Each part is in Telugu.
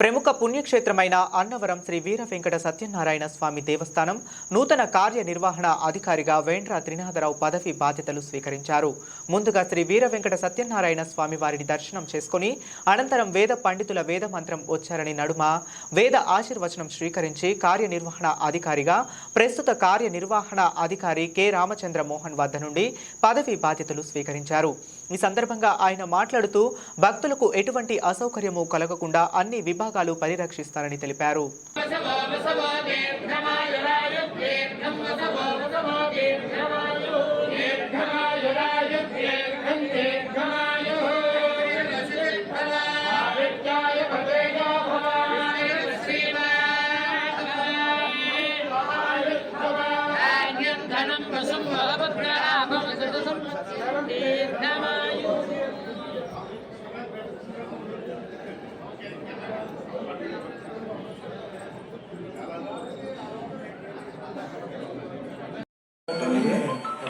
ప్రముఖ పుణ్యక్షేత్రమైన అన్నవరం శ్రీ వీర వెంకట సత్యనారాయణ స్వామి దేవస్థానం నూతన కార్యనిర్వహణ అధికారిగా వేండ్ర త్రినాథరావు పదవి బాధ్యతలు స్వీకరించారు. ముందుగా శ్రీ వీర వెంకట సత్యనారాయణ స్వామి వారిని దర్శనం చేసుకుని అనంతరం వేద పండితుల వేద మంత్రం ఉచ్చారణి నడుమ వేద ఆశీర్వచనం స్వీకరించి కార్యనిర్వహణ అధికారిగా ప్రస్తుత కార్యనిర్వహణ అధికారి కె. రామచంద్ర మోహన్ వద్ద నుండి పదవి బాధ్యతలు స్వీకరించారు. ఈ సందర్భంగా ఆయన మాట్లాడుతూ భక్తులకు ఎటువంటి అసౌకర్యము కలగకుండా అన్ని విభాగ విభాగాలు పరిరక్షిస్తారని తెలిపారు. ధనం వశం భవద్రామం దీర్ఘమాయు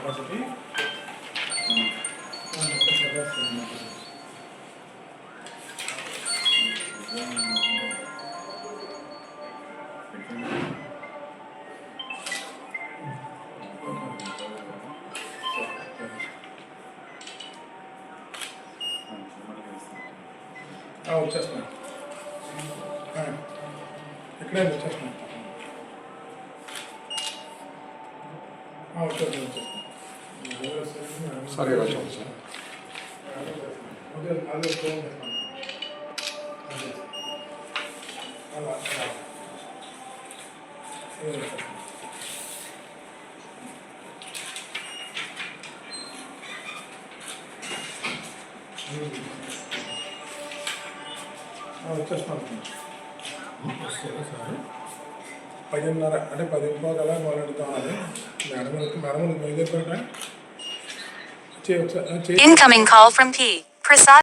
కెపాసిటీ వచ్చేస్తున్నా ఇక్కడే వచ్చేస్తున్నా 사례가 좋죠. 아, 어쩔 수 없네. పదిన్నర అంటే పది రూపాయలు మొదలెడతామని అది మేడం మేడం బయలుదేరిపోయినా చేయొచ్చు Incoming call from P. Prasad.